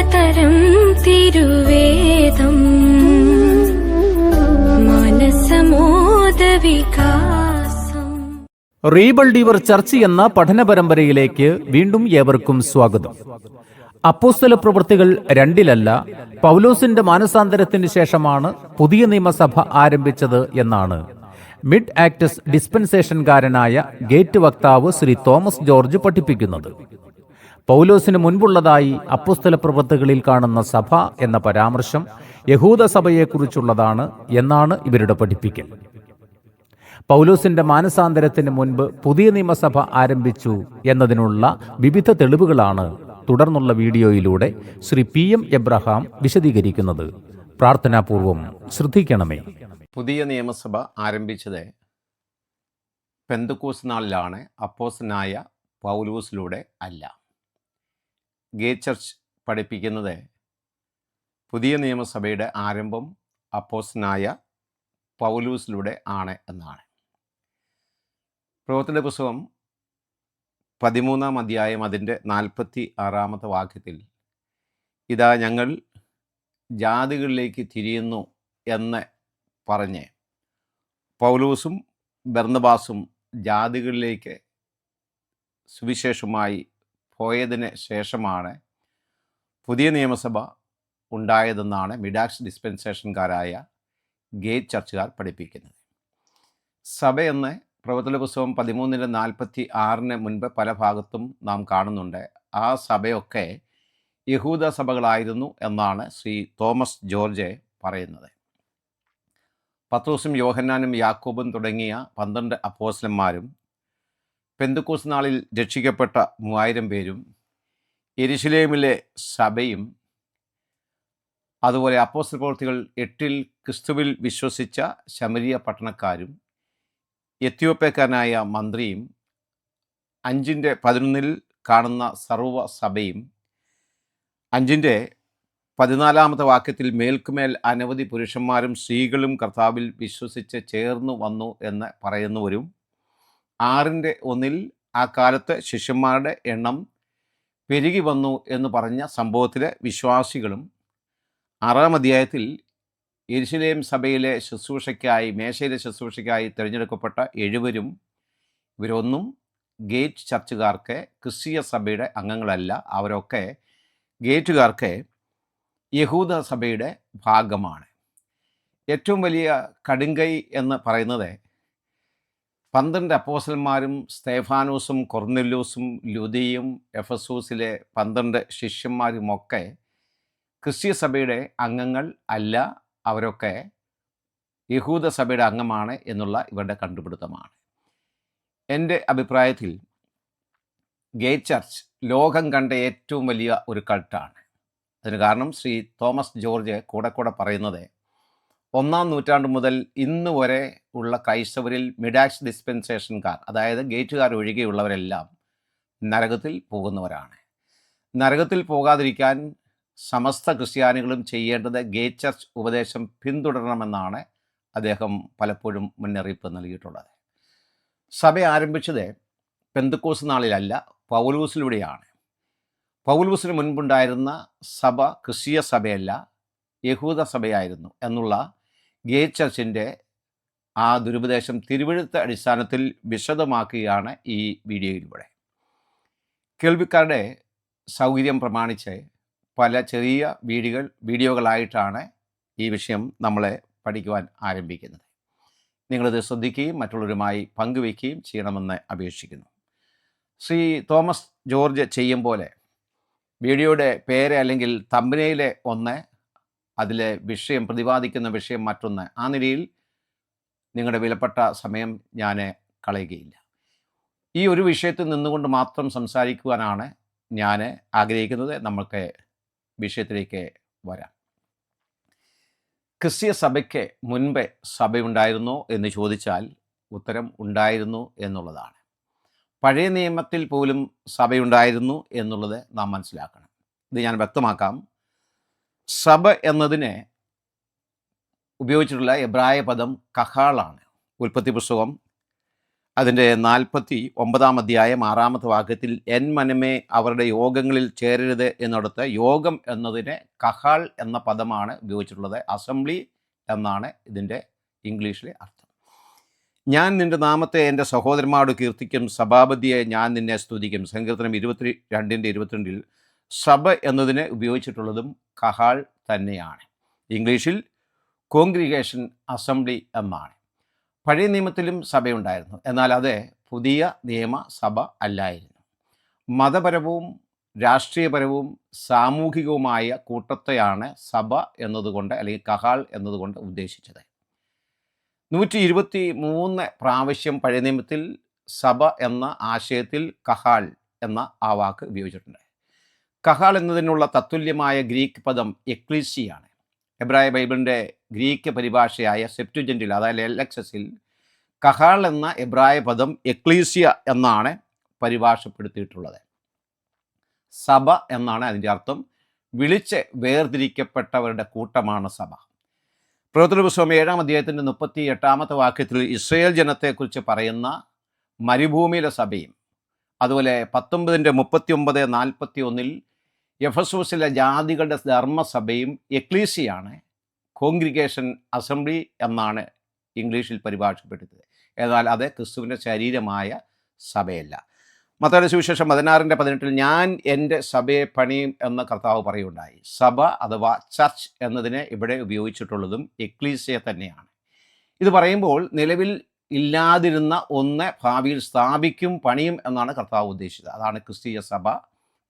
പലതരം തിരുവേദം. മനസമോദ വികാസം റീബൾ ഡീവർ ചർച്ച് എന്ന പഠന പരമ്പരയിലേക്ക് വീണ്ടും ഏവർക്കും സ്വാഗതം. അപ്പോസ്തല പ്രവൃത്തികൾ രണ്ടിലല്ല പൗലോസിന്റെ മാനസാന്തരത്തിന് ശേഷമാണ് പുതിയ നിയമസഭ ആരംഭിച്ചത് എന്നാണ്. മിഡ് ആക്ടസ് ഡിസ്പെൻസേഷൻകാരനായ ഗേറ്റ് വക്താവ് ശ്രീ തോമസ് ജോർജ് പഠിപ്പിക്കുന്നത്. പൗലോസിന് മുൻപുള്ളതായി അപ്പുസ്തല പ്രവൃത്തികളിൽ കാണുന്ന സഭ എന്ന പരാമർശം യഹൂദ സഭയെക്കുറിച്ചുള്ളതാണ് എന്നാണ് ഇവരുടെ പഠിപ്പിക്കൽ. പൗലോസിന്റെ മാനസാന്തരത്തിന് മുൻപ് പുതിയ നിയമസഭ ആരംഭിച്ചു എന്നതിനുള്ള വിവിധ തെളിവുകളാണ് തുടർന്നുള്ള വീഡിയോയിലൂടെ ശ്രീ പി എം എബ്രഹാം വിശദീകരിക്കുന്നത്. പ്രാർത്ഥനാപൂർവം ശ്രദ്ധിക്കണമേ. പുതിയ നിയമസഭ ആരംഭിച്ചത് പെന്തക്കൂസ് നാളിലാണ് അപ്പോസനായ പൗലൂസിലൂടെ അല്ല. ഗേ ചർച്ച് പഠിപ്പിക്കുന്നത് പുതിയ നിയമസഭയുടെ ആരംഭം അപ്പോസനായ പൗലൂസിലൂടെ ആണ് എന്നാണ്. പ്രവർത്തന പുസ്തകം പതിമൂന്നാം അധ്യായം അതിന്റെ നാൽപ്പത്തി ആറാമത്തെ വാക്യത്തിൽ ഇതാ ഞങ്ങൾ ജാതികളിലേക്ക് തിരിയുന്നു എന്ന് പറഞ്ഞ് പൗലൂസും ബർന്നബാസും ജാതികളിലേക്ക് സുവിശേഷമായി പോയതിന് ശേഷമാണ് പുതിയ നിയമസഭ ഉണ്ടായതെന്നാണ് മിഡാക്സ് ഡിസ്പെൻസേഷൻകാരായ ഗേറ്റ് ചർച്ചുകാർ പഠിപ്പിക്കുന്നത്. സഭയെന്ന് പ്രവർത്തന പുസ്തകം പതിമൂന്നിന്റെ നാൽപ്പത്തി ആറിന് മുൻപ് പല ഭാഗത്തും നാം കാണുന്നുണ്ട്. ആ സഭയൊക്കെ യഹൂദ സഭകളായിരുന്നു എന്നാണ് ശ്രീ തോമസ് ജോർജ് പറയുന്നത്. പത്രോസും യോഹന്നാനും യാക്കോബും തുടങ്ങിയ പന്ത്രണ്ട് അപ്പോസ്ലന്മാരും പെന്തുക്കോസ് നാളിൽ രക്ഷിക്കപ്പെട്ട മൂവായിരം പേരും എരിശിലേമിലെ സഭയും അതുപോലെ അപ്പോസ്റ്റൽ പ്രവൃത്തികൾ എട്ടിൽ ക്രിസ്തുവിൽ വിശ്വസിച്ച ശമരിയ പട്ടണക്കാരും എത്യോപ്യക്കാരനായ മന്ത്രിയും അഞ്ചിന്റെ പതിനൊന്നിൽ കാണുന്ന സർവ സഭയും അഞ്ചിന്റെ പതിനാലാമത്തെ വാക്യത്തിൽ മേൽക്കുമേൽ അനവധി പുരുഷന്മാരും സ്ത്രീകളും കർത്താവിൽ വിശ്വസിച്ച് ചേർന്നു വന്നു എന്ന് പറയുന്നവരും ആറിന്റെ ഒന്നിൽ ആ കാലത്ത് ശിഷ്യന്മാരുടെ എണ്ണം പെരുകി വന്നു എന്ന് പറഞ്ഞ സംഭവത്തിലെ വിശ്വാസികളും ആറാം അധ്യായത്തിൽ എരിശിലേം സഭയിലെ ശുശ്രൂഷയ്ക്കായി മേശയിലെ ശുശ്രൂഷയ്ക്കായി തിരഞ്ഞെടുക്കപ്പെട്ട എഴുവരും ഇവരൊന്നും ഗേറ്റ് ചർച്ചുകാർക്ക് ക്രിസ്തീയ സഭയുടെ അംഗങ്ങളല്ല അവരൊക്കെ ഗേറ്റുകാർക്ക് യഹൂദ സഭയുടെ ഭാഗമാണ്. ഏറ്റവും വലിയ കടുങ്കൈ എന്ന് പറയുന്നത് പന്ത്രണ്ട് അപ്പോസന്മാരും സ്തേഫാനൂസും കൊർനെല്ലൂസും ലുദിയും എഫസൂസിലെ പന്ത്രണ്ട് ശിഷ്യന്മാരുമൊക്കെ ക്രിസ്ത്യ സഭയുടെ അംഗങ്ങൾ അല്ല അവരൊക്കെ യഹൂദ സഭയുടെ അംഗമാണ് എന്നുള്ള ഇവരുടെ കണ്ടുപിടുത്തമാണ്. എന്റെ അഭിപ്രായത്തിൽ ഗേ ചർച്ച് ലോകം കണ്ട ഏറ്റവും വലിയ ഒരു കൾട്ടാണ്. അതിന് കാരണം ശ്രീ തോമസ് ജോർജ് കൂടെ കൂടെ പറയുന്നത് ഒന്നാം നൂറ്റാണ്ട് മുതൽ ഇന്ന് വരെ ഉള്ള ക്രൈസ്തവരിൽ മിഡാക്സ് ഡിസ്പെൻസേഷൻകാർ അതായത് ഗേറ്റുകാർ ഒഴികെയുള്ളവരെല്ലാം നരകത്തിൽ പോകുന്നവരാണ്. നരകത്തിൽ പോകാതിരിക്കാൻ സമസ്ത ക്രിസ്ത്യാനികളും ചെയ്യേണ്ടത് ഗേറ്റ് ചർച്ച് ഉപദേശം പിന്തുടരണമെന്നാണ് അദ്ദേഹം പലപ്പോഴും മുന്നറിയിപ്പ് നൽകിയിട്ടുള്ളത്. സഭ ആരംഭിച്ചത് പെന്തുക്കോസ് നാളിലല്ല പൗലൂസിലൂടെയാണ്. പൗലൂസിന് മുൻപുണ്ടായിരുന്ന സഭ ക്രിസ്തീയ സഭയല്ല യഹൂദ സഭയായിരുന്നു എന്നുള്ള ഗേ ചർച്ചിന്റെ ആ ദുരുപദേശം തിരുവഴുത്ത അടിസ്ഥാനത്തിൽ വിശദമാക്കുകയാണ് ഈ വീഡിയോയിലൂടെ. കേൾവിക്കാരുടെ സൗകര്യം പ്രമാണിച്ച് പല ചെറിയ വീഡിയോകൾ വീഡിയോകളായിട്ടാണ് ഈ വിഷയം നമ്മളെ പഠിക്കുവാൻ ആരംഭിക്കുന്നത്. നിങ്ങളിത് ശ്രദ്ധിക്കുകയും മറ്റുള്ളവരുമായി പങ്കുവയ്ക്കുകയും ചെയ്യണമെന്ന് അപേക്ഷിക്കുന്നു. ശ്രീ തോമസ് ജോർജ് ചെയ്യും പോലെ വീഡിയോയുടെ പേര് അല്ലെങ്കിൽ തമ്പനയിലെ ഒന്ന് അതിലെ വിഷയം പ്രതിപാദിക്കുന്ന വിഷയം മറ്റൊന്ന്. ആ നിലയിൽ നിങ്ങളുടെ വിലപ്പെട്ട സമയം ഞാൻ കളയുകയില്ല. ഈ ഒരു വിഷയത്തിൽ നിന്നുകൊണ്ട് മാത്രം സംസാരിക്കുവാനാണ് ഞാൻ ആഗ്രഹിക്കുന്നത്. നമ്മൾക്ക് വിഷയത്തിലേക്ക് വരാം. ക്രിസ്തീയ സഭയ്ക്ക് മുൻപേ സഭയുണ്ടായിരുന്നോ എന്ന് ചോദിച്ചാൽ ഉത്തരം ഉണ്ടായിരുന്നു എന്നുള്ളതാണ്. പഴയ നിയമത്തിൽ പോലും സഭയുണ്ടായിരുന്നു എന്നുള്ളത് നാം മനസ്സിലാക്കണം. ഇത് ഞാൻ വ്യക്തമാക്കാം. സഭ എന്നതിനെ ഉപയോഗിച്ചിട്ടുള്ള എബ്രായ പദം കഹാളാണ്. ഉൽപ്പത്തി പുസ്തകം അതിന്റെ നാൽപ്പത്തി ഒമ്പതാം അധ്യായം ആറാമത്തെ വാക്യത്തിൽ എൻ മനമേ അവരുടെ യോഗങ്ങളിൽ ചേരരുത് എന്നിടത്ത് യോഗം എന്നതിന് കഹാൾ എന്ന പദമാണ് ഉപയോഗിച്ചിട്ടുള്ളത്. അസംബ്ലി എന്നാണ് ഇതിന്റെ ഇംഗ്ലീഷിലെ അർത്ഥം. ഞാൻ നിന്റെ നാമത്തെ എന്റെ സഹോദരന്മാരോട് കീർത്തിക്കും സഭാപതിയെ ഞാൻ നിന്നെ സ്തുതിക്കും. സങ്കീർത്തനം ഇരുപത്തി രണ്ടിന്റെ ഇരുപത്തിരണ്ടിൽ സഭ എന്നതിന് ഉപയോഗിച്ചിട്ടുള്ളതും കഹാൾ തന്നെയാണ്. ഇംഗ്ലീഷിൽ കോൺഗ്രിഗേഷൻ അസംബ്ലി എന്നാണ്. പഴയ നിയമത്തിലും സഭയുണ്ടായിരുന്നു. എന്നാൽ അത് പുതിയ നിയമസഭ അല്ലായിരുന്നു. മതപരവും രാഷ്ട്രീയപരവും സാമൂഹികവുമായ കൂട്ടത്തെയാണ് സഭ എന്നതുകൊണ്ട് അല്ലെങ്കിൽ കഹാൾ എന്നതുകൊണ്ട് ഉദ്ദേശിച്ചത്. നൂറ്റി ഇരുപത്തി മൂന്ന് പ്രാവശ്യം പഴയ നിയമത്തിൽ സഭ എന്ന ആശയത്തിൽ കഹാൾ എന്ന ആ വാക്ക് ഉപയോഗിച്ചിട്ടുണ്ട്. കഹാൾ എന്നതിനുള്ള തത്തുല്യമായ ഗ്രീക്ക് പദം എക്ലീസിയാണ്. എബ്രായ ബൈബിളിന്റെ ഗ്രീക്ക് പരിഭാഷയായ സെപ്റ്റുജന്റിൽ അതായത് എക്സ് കഹാൾ എന്ന എബ്രായ പദം എക്ലീസിയ എന്നാണ് പരിഭാഷപ്പെടുത്തിയിട്ടുള്ളത്. സഭ എന്നാണ് അതിന്റെ അർത്ഥം. വിളിച്ച് വേർതിരിക്കപ്പെട്ടവരുടെ കൂട്ടമാണ് സഭ. പ്രവർത്തന പുസ്തകം ഏഴാം അധ്യായത്തിന്റെ മുപ്പത്തി എട്ടാമത്തെ വാക്യത്തിൽ ഇസ്രയേൽ ജനത്തെക്കുറിച്ച് പറയുന്ന മരുഭൂമിയിലെ സഭയും അതുപോലെ പത്തൊമ്പതിന്റെ മുപ്പത്തി ഒമ്പത് നാൽപ്പത്തി ഒന്നിൽ എഫസോസിലെ ജാതികളുടെ ധർമ്മസഭയും എക്ലീസിയാണ് കോൺഗ്രിഗേഷൻ അസംബ്ലി എന്നാണ് ഇംഗ്ലീഷിൽ പരിഭാഷപ്പെടുത്തിയത്. എന്നാൽ അത് ക്രിസ്തുവിന്റെ ശരീരമായ സഭയല്ല. മത്തയുടെ സുവിശേഷം പതിനാറിന്റെ പതിനെട്ടിൽ ഞാൻ എന്റെ സഭയെ പണിയും എന്ന കർത്താവ് പറയുണ്ടായി സഭ അഥവാ ചർച്ച് എന്നതിനെ ഇവിടെ ഉപയോഗിച്ചിട്ടുള്ളതും എക്ലീസിയ തന്നെയാണ്. ഇത് പറയുമ്പോൾ നിലവിൽ ഇല്ലാതിരുന്ന ഒന്ന് ഭാവിയിൽ സ്ഥാപിക്കും പണിയും എന്നാണ് കർത്താവ് ഉദ്ദേശിച്ചത്. അതാണ് ക്രിസ്തീയ സഭ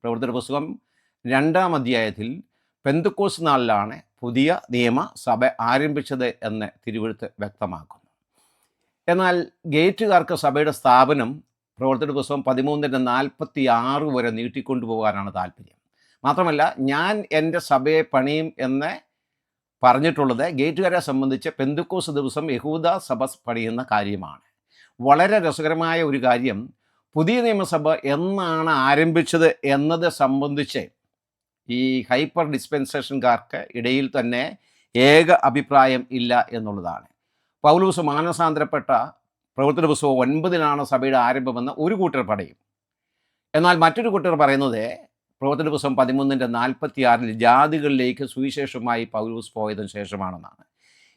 പ്രവർത്തന പുസ്തകം രണ്ടാം അധ്യായത്തിൽ പെന്തുക്കോസ് നാളിലാണ് പുതിയ നിയമ സഭ ആരംഭിച്ചത് എന്ന് തിരുവഴുത്ത് വ്യക്തമാക്കുന്നു. എന്നാൽ ഗേറ്റുകാർക്ക് സഭയുടെ സ്ഥാപനം പ്രവർത്തന പുസ്തകം പതിമൂന്നിന്റെ നാൽപ്പത്തി ആറ് വരെ നീട്ടിക്കൊണ്ടുപോകാനാണ് താല്പര്യം. മാത്രമല്ല ഞാൻ എന്റെ സഭയെ പണിയും എന്ന് പറഞ്ഞിട്ടുള്ളത് ഗേറ്റുകാരെ സംബന്ധിച്ച് പെന്തുക്കോസ് ദിവസം യഹൂദ സഭ പണിയുന്ന കാര്യമാണ്. വളരെ രസകരമായ ഒരു കാര്യം പുതിയ നിയമസഭ എന്നാണ് ആരംഭിച്ചത് എന്നത് സംബന്ധിച്ച് ഈ ഹൈപ്പർ ഡിസ്പെൻസേഷൻകാർക്ക് ഇടയിൽ തന്നെ ഏക അഭിപ്രായം ഇല്ല എന്നുള്ളതാണ്. പൗലൂസ് മാനസാന്തരപ്പെട്ട പ്രവർത്തന പുസ്തകം ഒൻപതിനാണ് സഭയുടെ ആരംഭമെന്ന് ഒരു കൂട്ടർ പറയും. എന്നാൽ മറ്റൊരു കൂട്ടർ പറയുന്നത് പ്രവർത്തന പുസ്തകം പതിമൂന്നിന്റെ നാൽപ്പത്തിയാറിൽ ജാതികളിലേക്ക് സുവിശേഷമായി പൗലൂസ് പോയതിനു ശേഷമാണെന്നാണ്.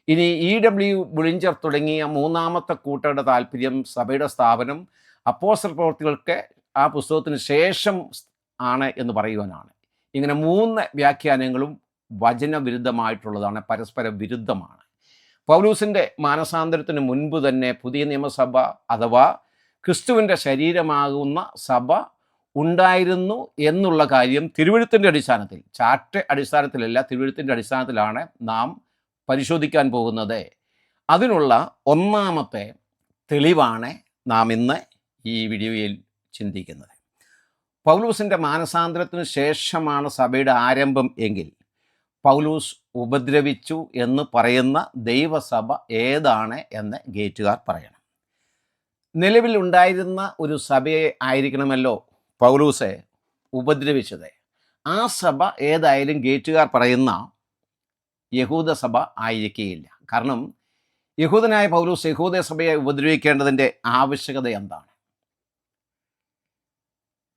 ഇനി ഇ ഡബ്ല്യു ബുളിഞ്ചർ തുടങ്ങിയ മൂന്നാമത്തെ കൂട്ടരുടെ താല്പര്യം സഭയുടെ സ്ഥാപനം അപ്പോസർ പ്രവർത്തികൾക്ക് ആ പുസ്തകത്തിന് ശേഷം ആണ് എന്ന് പറയുവാനാണ്. ഇങ്ങനെ മൂന്ന് വ്യാഖ്യാനങ്ങളും വചനവിരുദ്ധമായിട്ടുള്ളതാണ് പരസ്പര വിരുദ്ധമാണ് പൗലൂസിന്റെ മാനസാന്തരത്തിന് മുൻപ് തന്നെ പുതിയ നിയമസഭ അഥവാ ക്രിസ്തുവിന്റെ ശരീരമാകുന്ന സഭ ഉണ്ടായിരുന്നു എന്നുള്ള കാര്യം തിരുവഴുത്തിന്റെ അടിസ്ഥാനത്തിൽ ചാറ്റ് അടിസ്ഥാനത്തിലല്ല തിരുവഴുത്തിന്റെ അടിസ്ഥാനത്തിലാണ് നാം പരിശോധിക്കാൻ പോകുന്നത്. അതിനുള്ള ഒന്നാമത്തെ തെളിവാണ് നാം ഇന്ന് ഈ വീഡിയോയിൽ ചിന്തിക്കുന്നത്. പൗലൂസിന്റെ മാനസാന്തരത്തിന് ശേഷമാണ് സഭയുടെ ആരംഭം എങ്കിൽ പൗലൂസ് ഉപദ്രവിച്ചു എന്ന് പറയുന്ന ദൈവസഭ ഏതാണ് എന്ന് ഗേറ്റുകാർ പറയണം. നിലവിൽ ഉണ്ടായിരുന്ന ഒരു സഭയെ ആയിരിക്കണമല്ലോ പൗലൂസെ ഉപദ്രവിച്ചത്. ആ സഭ ഏതായാലും ഗേറ്റുകാർ പറയുന്ന യഹൂദ സഭ ആയിരിക്കുകയില്ല കാരണം യഹൂദനായ പൗലൂസ് യഹൂദ സഭയെ ഉപദ്രവിക്കേണ്ടതിന്റെ ആവശ്യകത എന്താണ്?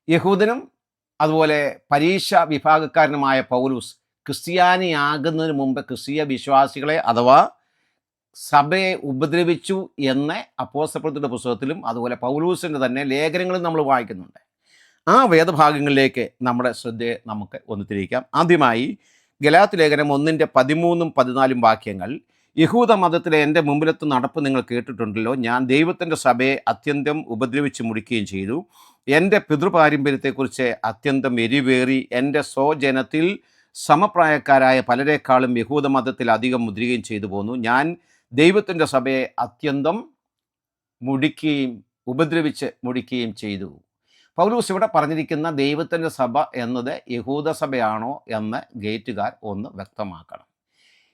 യഹൂദനും അതുപോലെ പരീക്ഷ വിഭാഗക്കാരനുമായ പൗലൂസ് ക്രിസ്ത്യാനിയാകുന്നതിന് മുമ്പ് ക്രിസ്തീയ വിശ്വാസികളെ അഥവാ സഭയെ ഉപദ്രവിച്ചു എന്ന് അപ്പോസപ്രത്തിന്റെ പുസ്തകത്തിലും അതുപോലെ പൗലൂസിന്റെ തന്നെ ലേഖനങ്ങളും നമ്മൾ വായിക്കുന്നുണ്ട്. ആ വേദഭാഗങ്ങളിലേക്ക് നമ്മുടെ ശ്രദ്ധയെ നമുക്ക് ഒന്ന് തിരിക്കാം ആദ്യമായി ഗലാത്ത് ലേഖനം ഒന്നിന്റെ പതിമൂന്നും പതിനാലും വാക്യങ്ങൾ. യഹൂദ മതത്തിലെ എന്റെ മുമ്പിലത്തെ നടപ്പ് നിങ്ങൾ കേട്ടിട്ടുണ്ടല്ലോ. ഞാൻ ദൈവത്തിന്റെ സഭയെ അത്യന്തം ഉപദ്രവിച്ച് മുടിക്കുകയും ചെയ്തു. എന്റെ പിതൃപാരമ്പര്യത്തെക്കുറിച്ച് അത്യന്തം എരിവേറി എന്റെ സ്വജനത്തിൽ സമപ്രായക്കാരായ പലരെക്കാളും യഹൂദ മതത്തിൽ അധികം മുദ്രികയും ചെയ്തു പോന്നു. ഞാൻ ദൈവത്തിന്റെ സഭയെ അത്യന്തം മുടിക്കുകയും ഉപദ്രവിച്ച് മുടിക്കുകയും ചെയ്തു. പൗലൂസ് ഇവിടെ പറഞ്ഞിരിക്കുന്ന ദൈവത്തിന്റെ സഭ എന്നത് യഹൂദ സഭയാണോ എന്ന് ഗേറ്റുകാർ ഒന്ന് വ്യക്തമാക്കണം.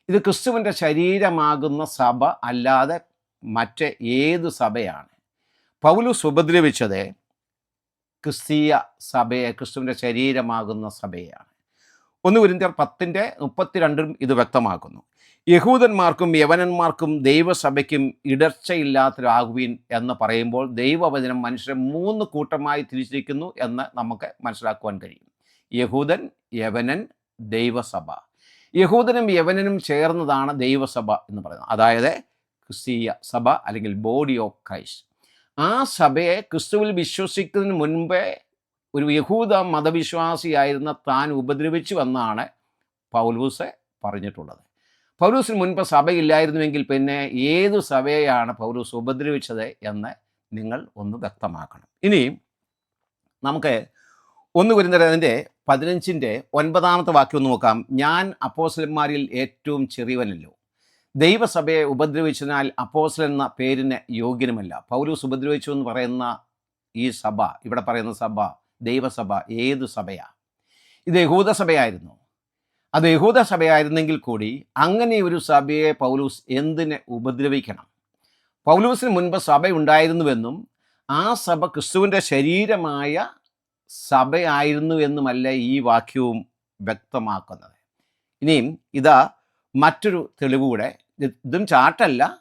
ഇത് ക്രിസ്തുവിന്റെ ശരീരമാകുന്ന സഭ അല്ലാതെ മറ്റ് ഏത് സഭയാണ്? പൗലൂസ് ഉപദ്രവിച്ചത് ക്രിസ്തീയ സഭയെ ക്രിസ്തുവിന്റെ ശരീരമാകുന്ന സഭയാണ് ഒന്ന് കുരിന്തിയർ പത്തിന്റെ മുപ്പത്തിരണ്ടും ഇത് വ്യക്തമാക്കുന്നു. യഹൂദന്മാർക്കും യവനന്മാർക്കും ദൈവസഭയ്ക്കും ഇടർച്ചയില്ലാത്തരാകുവീൻ എന്ന് പറയുമ്പോൾ ദൈവവചനം മനുഷ്യരെ മൂന്ന് കൂട്ടമായി തിരിച്ചിരിക്കുന്നു എന്ന് നമുക്ക് മനസ്സിലാക്കുവാൻ കഴിയും. യഹൂദൻ യവനൻ ദൈവസഭ. യഹൂദനും യവനനും ചേർന്നതാണ് ദൈവസഭ എന്ന് പറയുന്നത്. അതായത് ക്രിസ്തീയ സഭ അല്ലെങ്കിൽ ബോഡി ഓഫ് ക്രൈസ്റ്റ്. ആ സഭയെ ക്രിസ്തുവിൽ വിശ്വസിക്കുന്നതിന് മുൻപേ ഒരു യഹൂദ മതവിശ്വാസിയായിരുന്ന താൻ ഉപദ്രവിച്ചു എന്നാണ് പൗലൂസ് പറഞ്ഞിട്ടുള്ളത്. പൗലൂസിന് മുൻപ് സഭയില്ലായിരുന്നുവെങ്കിൽ പിന്നെ ഏതു സഭയെയാണ് പൗലൂസ് ഉപദ്രവിച്ചത് എന്ന് നിങ്ങൾ ഒന്ന് വ്യക്തമാക്കണം. ഇനി നമുക്ക് ഒന്ന് കുരുന്നതിന്റെ പതിനഞ്ചിന്റെ ഒൻപതാമത്തെ വാക്യം ഒന്ന് നോക്കാം. ഞാൻ അപ്പോസലന്മാരിൽ ഏറ്റവും ചെറിയവനല്ലോ. ദൈവസഭയെ ഉപദ്രവിച്ചതിനാൽ അപ്പോസൽ എന്ന പേരിന് യോഗ്യനുമല്ല. പൗലൂസ് ഉപദ്രവിച്ചു എന്ന് പറയുന്ന ഈ സഭ ഇവിടെ പറയുന്ന സഭ ദൈവസഭ ഏത് സഭയാ? ഇത് യഹൂദസഭയായിരുന്നു അത് യഹൂദസഭയായിരുന്നെങ്കിൽ കൂടി അങ്ങനെ ഒരു സഭയെ പൗലൂസ് എന്തിനെ ഉപദ്രവിക്കണം? പൗലൂസിന് മുൻപ് സഭ ഉണ്ടായിരുന്നുവെന്നും ആ സഭ ക്രിസ്തുവിന്റെ ശരീരമായ സഭയായിരുന്നു എന്നുമല്ല ഈ വാക്യവും വ്യക്തമാക്കുന്നത്. ഇനിയും ഇതാ മറ്റൊരു തെളിവ് കൂടെ ഇത് ചാട്ടല്ല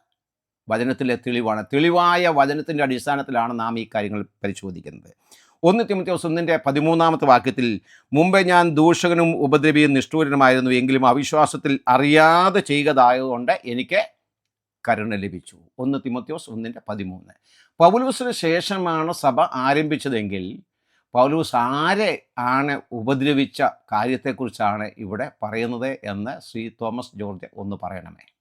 വചനത്തിലെ തെളിവാണ്. തെളിവായ വചനത്തിന്റെ അടിസ്ഥാനത്തിലാണ് നാം ഈ കാര്യങ്ങൾ പരിശോധിക്കുന്നത്. ഒന്ന് തിമത്യോസ് ഒന്നിന്റെ പതിമൂന്നാമത്തെ വാക്യത്തിൽ മുമ്പേ ഞാൻ ദൂഷകനും ഉപദ്രവിയും നിഷ്ഠൂരനുമായിരുന്നു. എങ്കിലും അവിശ്വാസത്തിൽ അറിയാതെ ചെയ്തതായതുകൊണ്ട് എനിക്ക് കരുണ ലഭിച്ചു. ഒന്ന് തിമത്യോസ് ഒന്നിന്റെ പതിമൂന്ന്. പൗലൂസിന് ശേഷമാണ് സഭ ആരംഭിച്ചതെങ്കിൽ പൗലൂസ് ആരെ ആണ് ഉപദ്രവിച്ച കാര്യത്തെക്കുറിച്ചാണ് ഇവിടെ പറയുന്നത് എന്ന് ശ്രീ തോമസ് ജോർജ് ഒന്ന് പറയണമേ.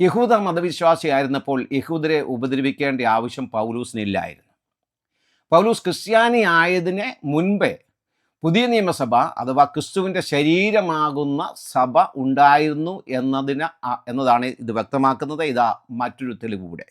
യഹൂദ മതവിശ്വാസിയായിരുന്നപ്പോൾ യഹൂദരെ ഉപദ്രവിക്കേണ്ട ആവശ്യം പൗലൂസിനില്ലായിരുന്നു. പൗലൂസ് ക്രിസ്ത്യാനി ആയതിന് മുൻപേ പുതിയ നിയമസഭ അഥവാ ക്രിസ്തുവിന്റെ ശരീരമാകുന്ന സഭ ഉണ്ടായിരുന്നു എന്നതിന് എന്നതാണ് ഇത് വ്യക്തമാക്കുന്നത്. ഇതാ മറ്റൊരു തെളിവ് കൂടെ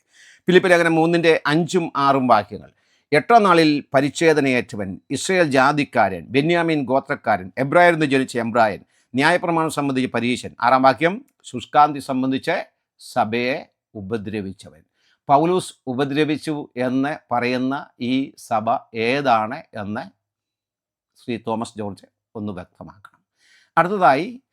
ഫിലിപ്പ് ലേഖനം മൂന്നിന്റെ അഞ്ചും ആറും വാക്യങ്ങൾ. എട്ടാം നാളിൽ പരിച്ഛേദനയേറ്റവൻ ഇസ്രയേൽ ജാതിക്കാരൻ ബെന്യാമീൻ ഗോത്രക്കാരൻ എബ്രായിരുന്നു ജനിച്ച എബ്രായൻ ന്യായപ്രമാണം സംബന്ധിച്ച് പരീശൻ. ആറാം വാക്യം ശുഷ്കാന്തി സംബന്ധിച്ച് സഭയെ ഉപദ്രവിച്ചവൻ. പൗലൂസ് ഉപദ്രവിച്ചു എന്ന് പറയുന്ന ഈ സഭ ഏതാണ് എന്ന് ശ്രീ തോമസ് ജോർജ് ഒന്ന് വ്യക്തമാക്കണം. അടുത്തതായി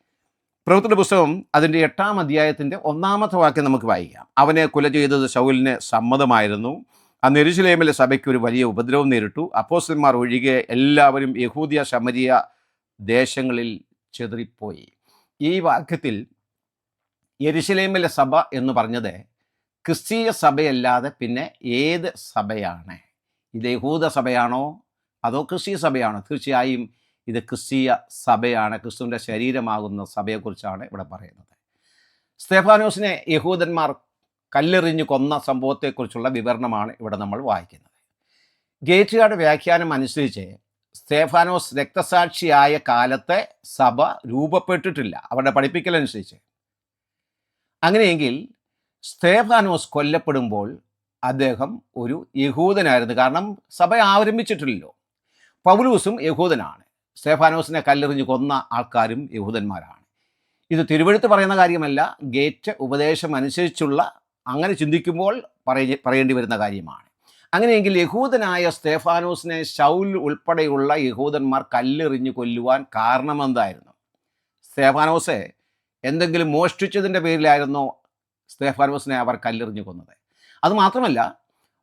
പ്രവൃത്തിയുടെ പുസ്തകം അതിന്റെ എട്ടാം അധ്യായത്തിന്റെ ഒന്നാമത്തെ വാക്യം നമുക്ക് വായിക്കാം. അവനെ കൊല ചെയ്തത് ശൗലിന് സമ്മതമായിരുന്നു. ആ എരുശലേമിലെ സഭയ്ക്ക് ഒരു വലിയ ഉപദ്രവം നേരിട്ടു. അപ്പോസ്റ്റന്മാർ ഒഴികെ എല്ലാവരും യഹൂദിയ ശമരിയ ദേശങ്ങളിൽ ചെതറിപ്പോയി. ഈ വാക്യത്തിൽ യെരുശലേമിലെ സഭ എന്ന് പറഞ്ഞത് ക്രിസ്തീയ സഭയല്ലാതെ പിന്നെ ഏത് സഭയാണ്? ഇത് യഹൂദ സഭയാണോ? അതോ ക്രിസ്തീയ സഭയാണോ? തീർച്ചയായും ഇത് ക്രിസ്തീയ സഭയാണ്. ക്രിസ്തുവിന്റെ ശരീരമാകുന്ന സഭയെക്കുറിച്ചാണ് ഇവിടെ പറയുന്നത്. സ്തേഫാനോസിനെ യഹൂദന്മാർ കല്ലെറിഞ്ഞു കൊന്ന സംഭവത്തെക്കുറിച്ചുള്ള വിവരണമാണ് ഇവിടെ നമ്മൾ വായിക്കുന്നത്. ഗേറ്റുകാരുടെ വ്യാഖ്യാനം അനുസരിച്ച് സ്തേഫാനോസ് രക്തസാക്ഷിയായ കാലത്തെ സഭ രൂപപ്പെട്ടിട്ടില്ല. അവരുടെ പഠിപ്പിക്കലനുസരിച്ച്. അങ്ങനെയെങ്കിൽ സ്തേഫാനോസ് കൊല്ലപ്പെടുമ്പോൾ അദ്ദേഹം ഒരു യഹൂദനായിരുന്നു. കാരണം സഭ ആരംഭിച്ചിട്ടില്ലല്ലോ. പൗലൂസും യഹൂദനാണ്. സ്തേഫാനോസിനെ കല്ലെറിഞ്ഞ് കൊന്ന ആൾക്കാരും യഹൂദന്മാരാണ്. ഇത് തിരുവഴുത്ത് പറയുന്ന കാര്യമല്ല. ഗേറ്റ് ഉപദേശം അനുസരിച്ചുള്ള അങ്ങനെ ചിന്തിക്കുമ്പോൾ പറയ പറയേണ്ടി വരുന്ന കാര്യമാണ്. അങ്ങനെയെങ്കിൽ യഹൂദനായ സ്തേഫാനോസിനെ ശൗൽ ഉൾപ്പെടെയുള്ള യഹൂദന്മാർ കല്ലെറിഞ്ഞ് കൊല്ലുവാൻ കാരണമെന്തായിരുന്നു? സ്തേഫാനോസ് എന്തെങ്കിലും മോഷ്ടിച്ചതിന്റെ പേരിലായിരുന്നോ സ്തേഫാനോസിനെ അവർ കല്ലെറിഞ്ഞു കൊന്നത്. അതുമാത്രമല്ല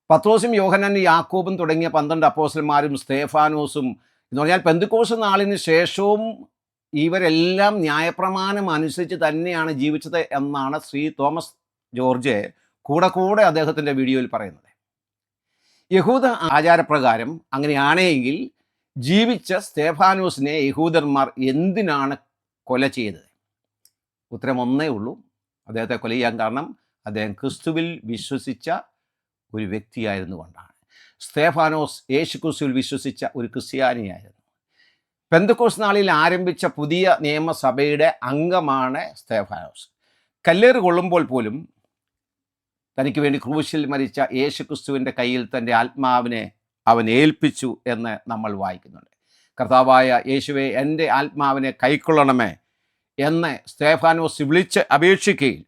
പത്രോസും യോഹനാനും യാക്കോബും തുടങ്ങിയ പന്ത്രണ്ട് അപ്പോസന്മാരും സ്തേഫാനോസും എന്ന് പറഞ്ഞാൽ പെന്തുക്കോസ് നാളിന് ശേഷവും ഇവരെല്ലാം ന്യായപ്രമാണം അനുസരിച്ച് തന്നെയാണ് ജീവിച്ചത് എന്നാണ് ശ്രീ തോമസ് ജോർജ് കൂടെ കൂടെ അദ്ദേഹത്തിന്റെ വീഡിയോയിൽ പറയുന്നത്. യഹൂദ ആചാരപ്രകാരം അങ്ങനെയാണെങ്കിൽ ജീവിച്ച സ്തേഫാനോസിനെ യഹൂദന്മാർ എന്തിനാണ് കൊല ചെയ്തത്? ഉത്തരം ഒന്നേ ഉള്ളൂ. അദ്ദേഹത്തെ കൊല ചെയ്യാൻ കാരണം അദ്ദേഹം ക്രിസ്തുവിൽ വിശ്വസിച്ച ഒരു വ്യക്തിയായിരുന്നു കൊണ്ടാണ്. സ്തേഫാനോസ് യേശു ക്രിസ്തുവിൽ വിശ്വസിച്ച ഒരു ക്രിസ്ത്യാനിയായിരുന്നു. പെന്തക്കോസ് നാളിൽ ആരംഭിച്ച പുതിയ നിയമസഭയുടെ അംഗമാണ് സ്തേഫാനോസ്. കല്ലേറ് കൊള്ളുമ്പോൾ പോലും തനിക്ക് വേണ്ടി ക്രൂശിൽ മരിച്ച യേശു ക്രിസ്തുവിന്റെ കയ്യിൽ തന്റെ ആത്മാവിനെ അവൻ ഏൽപ്പിച്ചു എന്ന് നമ്മൾ വായിക്കുന്നുണ്ട്. കർത്താവായ യേശുവെ എന്റെ ആത്മാവിനെ കൈക്കൊള്ളണമേ. എന്ന് സ്തേഫാനോസ് വിളിച്ച് അപേക്ഷിക്കുകയും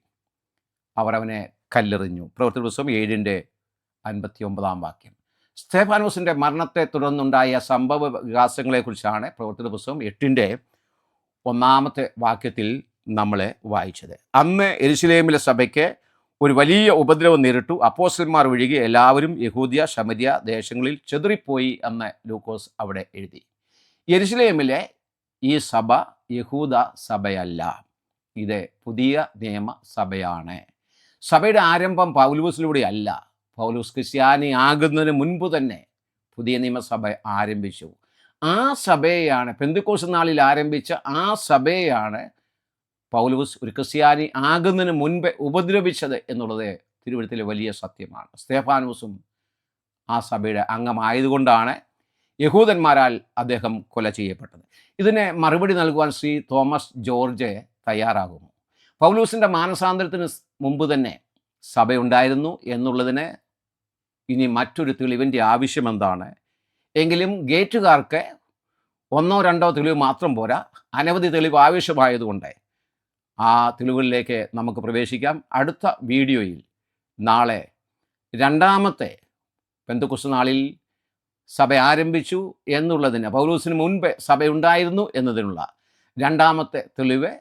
അവർ അവനെ കല്ലെറിഞ്ഞു. പ്രവൃത്തി ദിവസം ഏഴിന്റെ അൻപത്തി ഒമ്പതാം വാക്യം. സ്തേഫാനോസിന്റെ മരണത്തെ തുടർന്നുണ്ടായ സംഭവ വികാസങ്ങളെക്കുറിച്ചാണ് പ്രവർത്തന പുസ്തകം എട്ടിന്റെ ഒന്നാമത്തെ വാക്യത്തിൽ നമ്മൾ വായിച്ചത്. അന്ന് എരിശിലേമിലെ സഭയ്ക്ക് ഒരു വലിയ ഉപദ്രവം നേരിട്ടു. അപ്പോസ്റ്റന്മാർ ഒഴികെ എല്ലാവരും യഹൂദിയ ശമരിയ ദേശങ്ങളിൽ ചെതറിപ്പോയി എന്ന് ലൂക്കോസ് അവിടെ എഴുതി. യെരുശലേമിലെ ഈ സഭ യഹൂദ സഭയല്ല. ഇത് പുതിയ നിയമ സഭയാണ്. സഭയുടെ ആരംഭം പൗലൂസിലൂടെ അല്ല. പൗലൂസ് ക്രിസ്ത്യാനി ആകുന്നതിന് മുൻപ് തന്നെ പുതിയ നിയമസഭ ആരംഭിച്ചു. ആ സഭയെയാണ് പെന്തുക്കോസ് നാളിൽ ആരംഭിച്ച ആ സഭയെയാണ് പൗലൂസ് ഒരു ക്രിസ്ത്യാനി ആകുന്നതിന് മുൻപേ ഉപദ്രവിച്ചത് എന്നുള്ളത് തിരുവനന്തപുരത്തിലെ വലിയ സത്യമാണ്. സ്തേഫാനൂസും ആ സഭയുടെ അംഗമായതുകൊണ്ടാണ് യഹൂദന്മാരാൽ അദ്ദേഹം കൊല ചെയ്യപ്പെട്ടത്. ഇതിന് മറുപടി നൽകുവാൻ ശ്രീ തോമസ് ജോർജ് തയ്യാറാകുന്നു. പൗലൂസിന്റെ മാനസാന്തരത്തിന് മുമ്പ് തന്നെ സഭയുണ്ടായിരുന്നു എന്നുള്ളതിന് ഇനി മറ്റൊരു തെളിവിന്റെ ആവശ്യം എന്താണ് എങ്കിലും ഗേറ്റുകാർക്ക് ഒന്നോ രണ്ടോ തെളിവ് മാത്രം പോരാ. അനവധി തെളിവ് ആവശ്യമായതുകൊണ്ട് ആ തെളിവുകളിലേക്ക് നമുക്ക് പ്രവേശിക്കാം. അടുത്ത വീഡിയോയിൽ നാളെ രണ്ടാമത്തെ പെന്തക്കുസ് നാളിൽ സഭ ആരംഭിച്ചു എന്നുള്ളതിന് പൗലൂസിന് മുൻപേ സഭയുണ്ടായിരുന്നു എന്നതിനുള്ള രണ്ടാമത്തെ തെളിവ്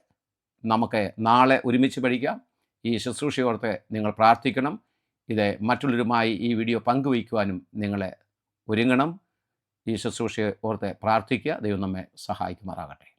നമുക്ക് നാളെ ഒരുമിച്ച് പഠിക്കാം. ഈ ശുശ്രൂഷയോർത്ത് നിങ്ങൾ പ്രാർത്ഥിക്കണം. ഇത് മറ്റുള്ളവരുമായി ഈ വീഡിയോ പങ്കുവയ്ക്കുവാനും നിങ്ങളെ ഒരുങ്ങണം. ഈ ശുശ്രൂഷയെ പ്രാർത്ഥിക്കുക. ദൈവം നമ്മെ സഹായിക്കുമാറാകട്ടെ.